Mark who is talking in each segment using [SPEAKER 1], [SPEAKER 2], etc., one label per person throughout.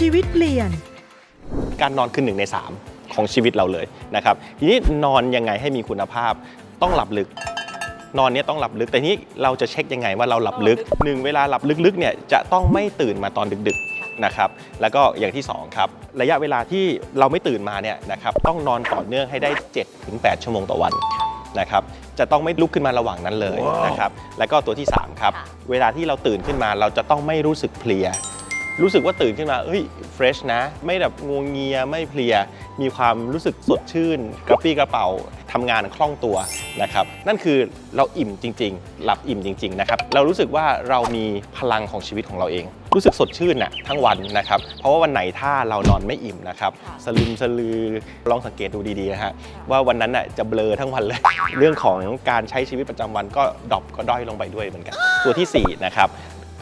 [SPEAKER 1] ชีวิตเปลี่ยน
[SPEAKER 2] การนอนคือหนึ่งใน 3 ของชีวิตเราเลยนะครับทีนี้นอนยังไงให้มีคุณภาพต้องหลับลึก นอนเนี้ยต้องหลับลึก แต่นี้เราจะเช็คยังไงว่าเราหลับลึกหนึ่งเวลาหลับลึกๆเนี่ยจะต้องไม่ตื่นมาตอนดึกๆนะครับแล้วก็อย่างที่สองครับระยะเวลาที่เราไม่ตื่นมาเนี่ยนะครับต้องนอนต่อเนื่องให้ได้ 7-8 ชั่วโมงต่อวันนะครับจะต้องไม่ลุกขึ้นมาระหว่างนั้นเลยนะครับแล้วก็ตัวที่สามครับ
[SPEAKER 3] ค่ะ
[SPEAKER 2] เวลาที่เราตื่นขึ้นมาเราจะต้องไม่รู้สึกเพลีย รู้สึกว่าตื่นขึ้นมาเอ้ยเฟรชนะ ไม่แบบงวงเงียไม่เพลีย มีความรู้สึกสดชื่นกระปรี้กระเป๋าทำงานคล่องตัวนะครับ นั่นคือเราอิ่มจริง ๆ หลับอิ่มจริง ๆ นะครับ เรารู้สึกว่าเรามีพลังของชีวิตของเราเอง รู้สึกสดชื่นน่ะทั้งวันนะครับ เพราะว่าวันไหนถ้าเรานอนไม่อิ่มนะครับ
[SPEAKER 3] ค่ะ
[SPEAKER 2] สลึมสลือลองสังเกตดูดีๆนะฮะว่าวันนั้นน่ะจะเบลอทั้งวันเลย เรื่องของการใช้ชีวิตประจำวันก็ดรอปก็ด้อยลงไปด้วยเหมือนกัน ตัวทีสี่4นะครับ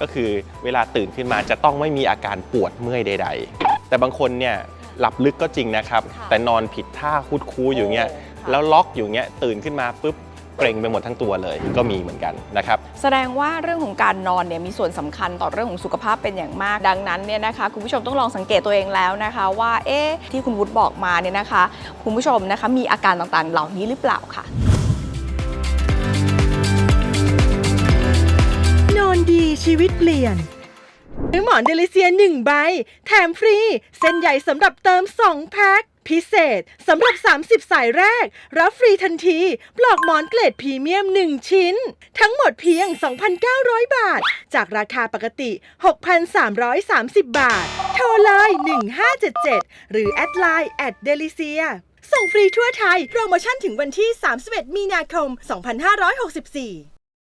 [SPEAKER 2] ก็คือเวลาตื่นขึ้นมาจะต้องไม่มีอาการปวดเมื่อยใด ๆ แต่บางคนเนี่ยหลับลึกก็จริงนะครับ
[SPEAKER 3] ค่ะ
[SPEAKER 2] แต่นอนผิดท่าคุดคูอยู่เงี้ย
[SPEAKER 3] โอ้ค่ะ
[SPEAKER 2] แล้วล็อกอยู่เงี้ยตื่นขึ้นมาปุ๊บเกร็งไปหมดทั้งตัวเลยก็มีเหมือนกันนะครับ
[SPEAKER 3] แสดงว่าเรื่องของการนอนเนี่ยมีส่วนสำคัญต่อเรื่องของสุขภาพเป็นอย่างมาก ดังนั้นเนี่ยนะคะคุณผู้ชมต้องลองสังเกตตัวเองแล้วนะคะ ว่าเอ๊ะที่คุณวุฒิบอกมาเนี่ยนะคะ คุณผู้ชมนะคะมีอาการต่างๆ เหล่านี้หรือเปล่าค่ะ
[SPEAKER 1] ชีวิตเปลี่ยนซื้อหมอนเดลิเซีย1ใบ แถมฟรี เส้นใหญ่สำหรับเติม 2 แพ็ค พิเศษสำหรับ 30 สายแรก รับฟรีทันที ปลอกหมอนเกรดพรีเมียม 1 ชิ้น ทั้งหมดเพียง 2,900 บาท จากราคาปกติ 6,330 บาท โทรเลย 1577 หรือแอดไลน์แอดเดลิเซียส่งฟรีทั่วไทย โปรโมชั่นถึงวันที่ 31 มีนาคม 2564